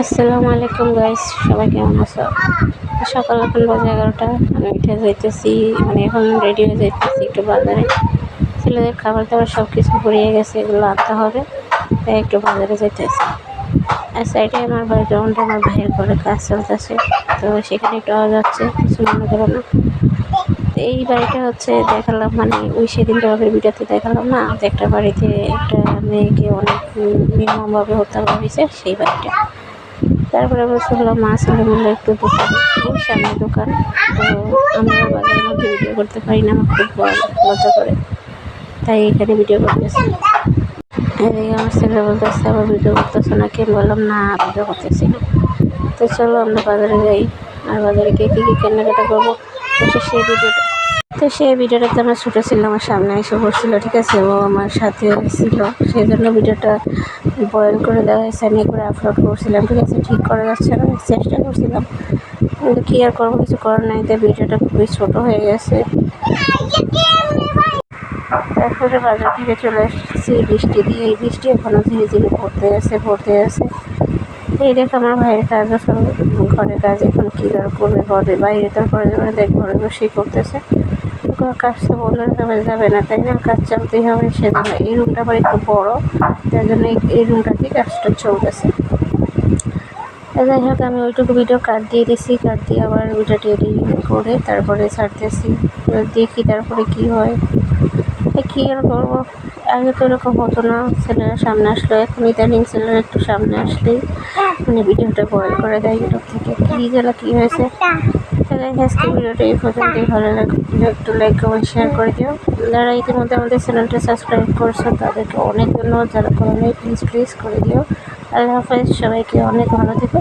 আসসালামু আলাইকুম গাইস সবাই কেমন আছো? সকাল এখন বাজে এগারোটা। আমি উঠে যাইতেছি মানে এখন রেডি হয়ে যাইতেছি একটু বাজারে। ছেলেদের খাবার দাবার সব কিছু ফুরিয়ে গেছে, এগুলো আনতে হবে, তাই একটু বাজারে যাইতেছি। আর সাইডে আমার ব্যাকগ্রাউন্ডে আমার ভাইয়ের ঘরে কাজ চলতেছে, তো সেখানে একটু আওয়াজ যাচ্ছে কিছু মনে করো না। তো এই বাড়িটা হচ্ছে, দেখালাম মানে ওই সেদিন তোমাদের ভিডিওতে দেখালাম না, যে একটা বাড়িতে একটা মেয়েকে অনেক নির্মমভাবে হত্যা করা হয়েছে, সেই বাড়িটা। তারপরে আবার শুনলাম মা, ছেলে মিলে একটু দোকান সামনে দোকান। তো আমরা বাজারের মধ্যে ভিডিও করতে পারি না, আমার খুব লজ্জা করে। তাই এখানে ভিডিও করতেছি। এদিকে আমার ছেলে বলতেছে, আবার ভিডিও করতেছে না কে বললাম, না ভিডিও করতেছি না। তো চলো আমরা বাজারে যাই। আর বাজারে গিয়ে কী কী কেনাকাটা করব? তো সেই ভিডিওটা তো সেই ভিডিওটাতে আমার ছোটো ছিল আমার সামনে এসে বসছিল, ঠিক আছে? ও আমার সাথে ছিল। সেই জন্য ভিডিওটা বয়েল করে দেওয়া হয়েছে, আমি করে আপলোড করছিলাম, ঠিক আছে? ঠিক করা যাচ্ছে না, চেষ্টা করছিলাম। কিন্তু কী আর করব, কিছু করার নাই। তাই ভিডিওটা খুবই ছোটো হয়ে গেছে। তারপরে বাজার থেকে চলে এসেছি, বৃষ্টি দিয়ে। এই বৃষ্টি এখনও ধীরে ধীরে পড়তে আছে পড়তে আছে। এই দেখো আমার ভাইয়ের কাজ সব ঘরের কাজ এখন কী আর করবে, ঘরে বাইরে তো করে দেখ ঘরে বসেই করতেছে। কাজ তো বললে যাবে না, তাই না? কাজ চলতেই হবে সেজন্য এই রুমটা আবার একটু বড় তাই জন্য এই- রুমটাতেই কাজটা চলতেছে। যাই হোক, আমি ওইটুকু ভিডিও কাট দিয়ে দিছি কাট দিয়ে আবার ভিডিওটি এডিটিং করে তারপরে ছাড়তেছি। দেখি তারপরে কি হয়। কী আর করব। আগে তো এরকম হতো না, ছেলেরা সামনে আসলো, এখন ইদানিং ছেলেরা একটু সামনে আসলেই মানে ভিডিওটা বয়েল করে দেয় ইউটিউব থেকে। কী যেন কী হয়েছে? আজকে ভিডিওটা এই পর্যন্তই। ভালো লাগবে একটু লাইক কমেন্ট শেয়ার করে দিও। যারা ইতিমধ্যে আমাদের চ্যানেলটা সাবস্ক্রাইব করছ, তাদেরকে অনেক ধন্যবাদ। যারা করে প্লিজ প্লিজ করে দিও। আল্লাহ হাফেজ, সবাইকে অনেক ভালো থেকো।